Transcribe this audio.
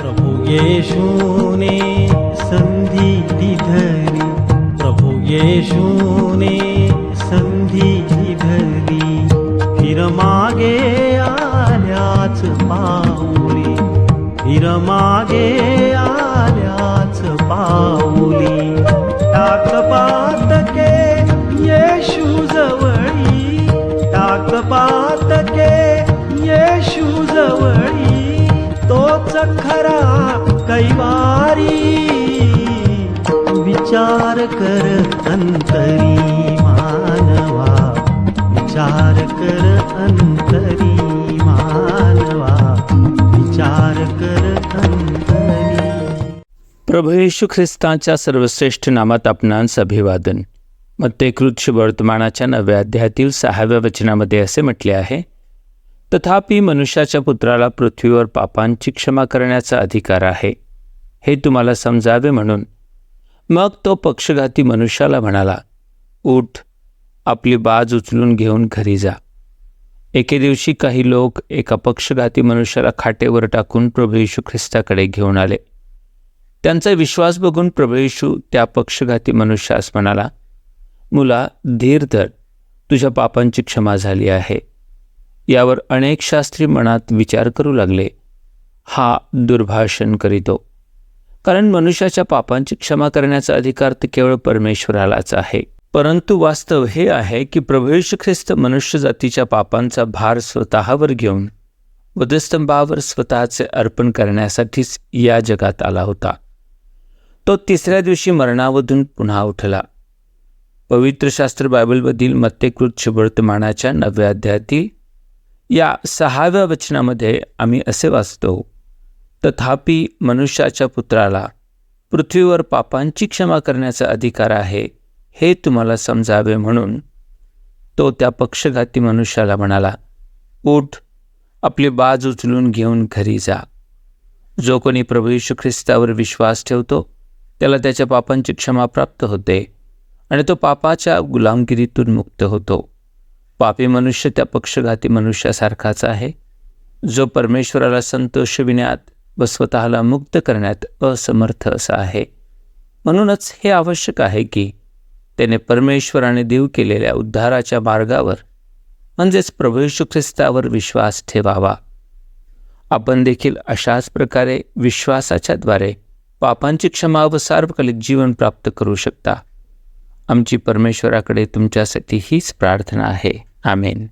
प्रभु येशूने संधी धरी प्रभु येशूने संधी धरी फिर मागे आल्याच पाऊली. फिर मागे आल्याच पाऊली. टाक पातके येशू जवळी. टाक पातके येशू जवळी. खरा कैवारी विचार कर अंतरी मानवा। विचार कर अंतरी मानवा। विचार कर अंतरी। प्रभू येशू ख्रिस्ताच्या सर्वश्रेष्ठ नामात आपणांस अभिवादन मत्तेकृत वर्तमानाच्या नव्या अध्यायातील सहाव्या वचनामध्ये असे म्हटले आहे तथापि मनुष्याच्या पुत्राला पृथ्वीवर पापांची क्षमा करण्याचा अधिकार आहे हे तुम्हाला समजावे म्हणून. मग तो पक्षघाती मनुष्याला म्हणाला उठ आपली बाज उचलून घेऊन घरी जा. एके दिवशी काही लोक एका पक्षघाती मनुष्याला खाटेवर टाकून प्रभू येशू ख्रिस्ताकडे घेऊन आले. त्यांचा विश्वास बघून प्रभू येशू त्या पक्षघाती मनुष्यास म्हणाला मुला धीर धर तुझ्या पापांची क्षमा झाली आहे. यावर अनेक शास्त्री मनात विचार करू लागले. हा दुर्भाषण करीतो. कारण मनुष्याच्या पापांची क्षमा करण्याचा अधिकार तर केवळ परमेश्वरालाच आहे. परंतु वास्तव हे आहे की प्रभू ख्रिस्त मनुष्य जातीच्या पापांचा भार स्वतःवर घेऊन वधस्तंभावर स्वतःचे अर्पण करण्यासाठीच या जगात आला होता. तो तिसऱ्या दिवशी मरणावधून पुन्हा उठला. पवित्र शास्त्र बायबलमधील मत्तेकृत शुभवर्तमानाच्या नव्या अध्यायातील या सहाव्या वचनामध्ये आम्ही असे वाचतो तथापि मनुष्याच्या पुत्राला पृथ्वीवर पापांची क्षमा करण्याचा अधिकार आहे हे तुम्हाला समजावे म्हणून. तो त्या पक्षघाती मनुष्याला म्हणाला उठ आपली बाज उचलून घेऊन घरी जा. जो कोणी प्रभू यशू ख्रिस्तावर विश्वास ठेवतो त्याला त्याच्या पापांची क्षमा प्राप्त होते आणि तो पापाच्या गुलामगिरीतून मुक्त होतो. पापी मनुष्य त्या पक्षघाती मनुष्यासारखाच आहे. जो परमेश्वराला संतोषविण्यात व स्वतःला मुक्त करण्यात असमर्थ असा आहे. म्हणूनच हे आवश्यक आहे की त्याने परमेश्वराने देव केलेल्या उद्धाराच्या मार्गावर म्हणजेच प्रभू ख्रिस्तावर विश्वास ठेवावा. आपण देखील अशाच प्रकारे विश्वासाच्याद्वारे पापांची क्षमा व सार्वकालिक जीवन प्राप्त करू शकता. आमची परमेश्वराकडे तुमच्यासाठी हीच प्रार्थना आहे. आमेन.